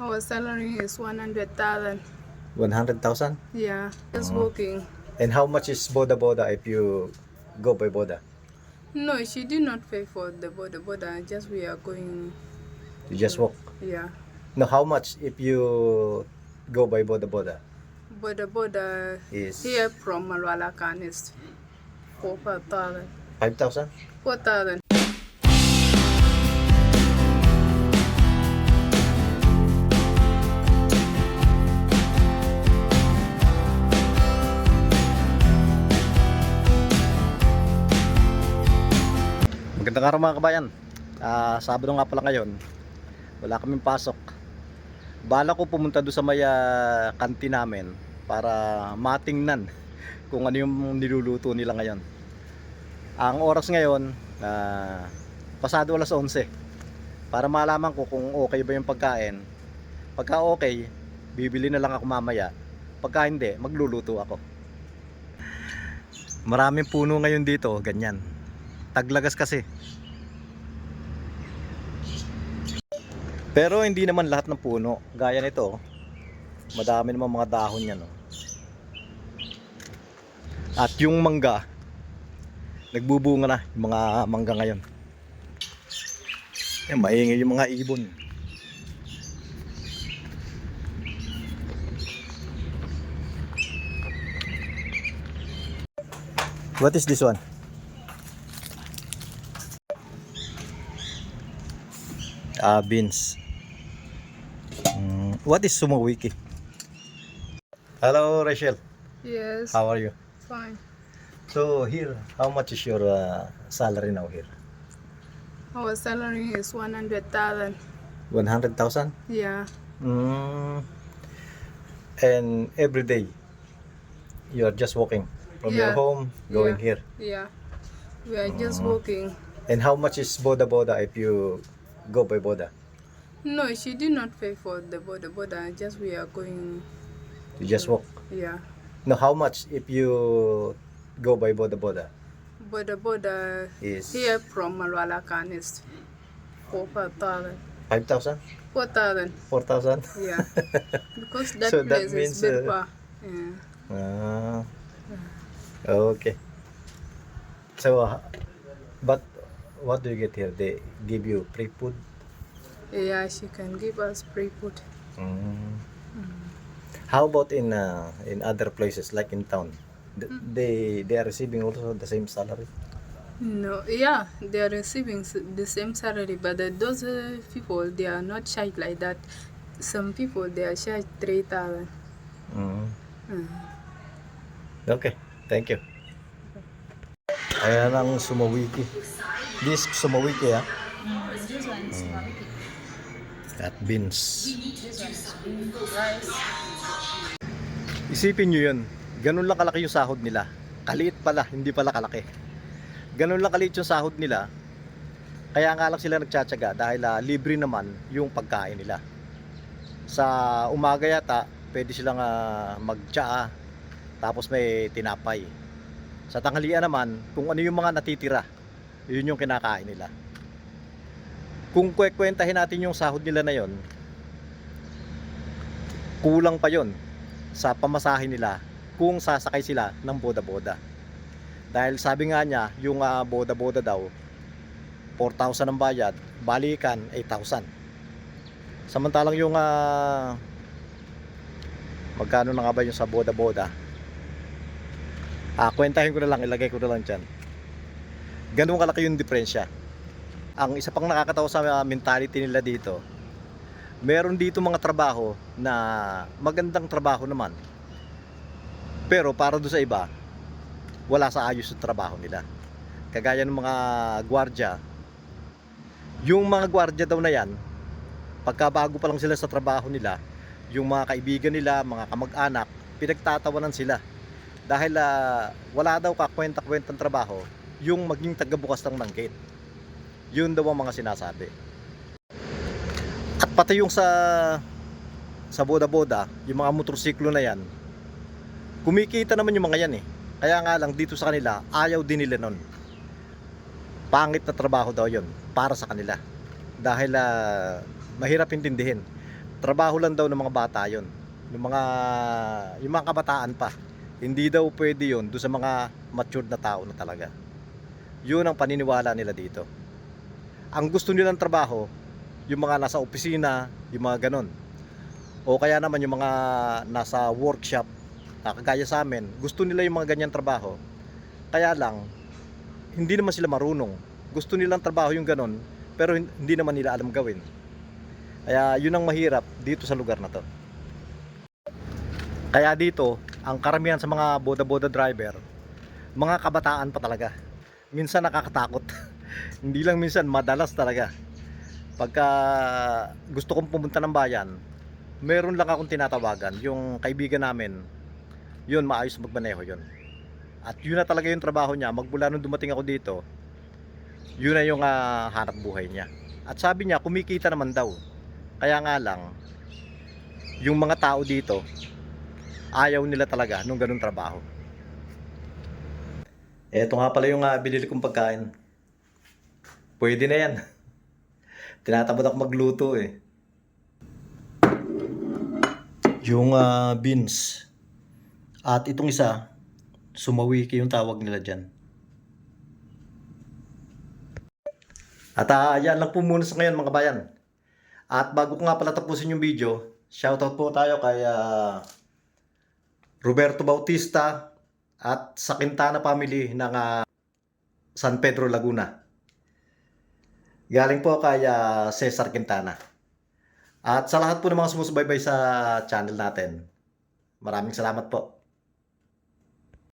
Our salary is 100,000. 100,000? Yeah, just Oh. working. And how much is Boda Boda if you go by Boda? No, she did not pay for the border, border. Just we are going, You just walk. yeah. No, how much if you go by Boda Boda? Border, border Is here from Malwalakan is 4,000. 5,000? 4,000. Magandang araw mga kabayan. Ah, Sabado nga pala ngayon. Wala kaming pasok. Bala ko pumunta doon sa may ah, kantin namin para matingnan kung ano yung niluluto nila ngayon. Ang oras ngayon, ah, pasado alas 11. Para malaman ko kung okay ba yung pagkain. Pagka okay, bibili na lang ako mamaya. Pagka hindi, magluluto ako. Maraming puno ngayon dito, ganyan. Taglagas kasi. Pero hindi naman lahat ng puno. Gaya nito. Madami naman mga dahon yan. Oh. At yung mangga, nagbubunga na yung mga mangga ngayon. Eh, maingay yung mga ibon. What is this one? Ah, beans. Mm, what is sumo wiki? Hello, Rachel. Yes, How are you? fine. So here, how much is your uh, salary now here? Our salary is 100,000. 100,000? Yeah, Mm. And every day, you are just walking from your home, going Yeah. here. yeah. We are just Oh. working. And how much is Boda Boda if you go by border? No, she did not pay for the border border. Just we are going. You just walk. Yeah, No, how much if you go by border Boda? border border Is here from Malwalakan is four thousand. 5,000? Four thousand. 4,000? Yeah, because that So that place means, is bit uh, far. Yeah. Ah, okay. So, uh, but what do you get here? They give you free food? yeah, she can give us free food. Mm. How about in uh, in other places like in town? Th- They they are receiving also the same salary. No, yeah, they are receiving s- the same salary, but uh, those uh, people they are not charged like that. Some people they are charged three thousand. Mm. Mm. Okay, thank you. Ayan ang sumawiki. This sumawiki ah. This one is At beans. Isipin nyo yun. Ganun lang kalaki yung sahod nila. Kaliit pala, hindi pala kalaki. Ganun lang kaliit yung sahod nila. Kaya nga lang sila nagtsatsaga dahil ah, libre naman yung pagkain nila. Sa umaga yata, pwede silang uh, magtsaa tapos may tinapay. Sa tanghalian naman, kung ano yung mga natitira, yun yung kinakain nila. Kung kwekwentahin natin yung sahod nila na yon, kulang pa yon sa pamasahe nila kung sasakay sila ng boda-boda. Dahil sabi nga niya, yung ah, boda-boda daw, 4,000 ang bayad, balikan 8,000. Samantalang yung ah, magkano na nga ba yung sa boda-boda? Ah, kwentahin ko na lang, ilagay ko na lang dyan. Ganun kalaki yung diferensya. Ang isa pang nakakatawa sa ah, mentality nila dito, meron dito mga trabaho na magandang trabaho naman. Pero para doon sa iba, wala sa ayos yung trabaho nila. Kagaya ng mga gwardya, yung mga gwardya daw na yan, pagka bago pa lang sila sa trabaho nila, yung mga kaibigan nila, mga kamag-anak, pinagtatawanan sila. Dahil ah, wala daw kakwenta-kwentang trabaho, yung maging tagabukas lang ng gate. Yun daw ang mga sinasabi. At pati yung sa sa boda-boda, yung mga motorsiklo na yan, kumikita naman yung mga yan eh. Kaya nga lang dito sa kanila, ayaw din nila nun. Pangit na trabaho daw yon para sa kanila. Dahil ah, mahirap intindihin. trabaho lang daw ng mga bata yon yung mga yung mga kabataan pa hindi daw pwede yon do sa mga matured na tao na talaga yun ang paniniwala nila dito. Ang gusto nilang trabaho yung mga nasa opisina yung mga ganon o kaya naman yung mga nasa workshop na kagaya sa amin gusto nila yung mga ganyan trabaho. Kaya lang hindi naman sila marunong. Gusto nilang trabaho yung ganon pero hin- hindi naman nila alam gawin. Kaya yun ang mahirap dito sa lugar na to. Kaya dito ang karamihan sa mga boda-boda driver mga kabataan pa talaga minsan nakakatakot. Hindi lang minsan madalas talaga. Pagka gusto kong pumunta ng bayan meron lang akong tinatawagan. Yung kaibigan namin yun maayos magmaneho yun. At yun na talaga yung trabaho niya. Magmula nung dumating ako dito yun na yung ah, hanap buhay niya. At sabi niya kumikita naman daw. Kaya nga lang yung mga tao dito ayaw nila talaga nung ganung trabaho eto nga pala yung uh, binili kong pagkain. Pwede na yan. Tinatamad ako magluto eh. Yung ah, beans. At itong isa sumawiki yung tawag nila dyan. At ah, yan lang po muna sa ngayon mga bayan. At bago ko nga pala tapusin yung video shoutout po tayo kay ah, Roberto Bautista at sa Quintana family ng ah, San Pedro Laguna galing po kay ah, Cesar Quintana at sa lahat po ng mga sumusubaybay sa channel natin, maraming salamat po.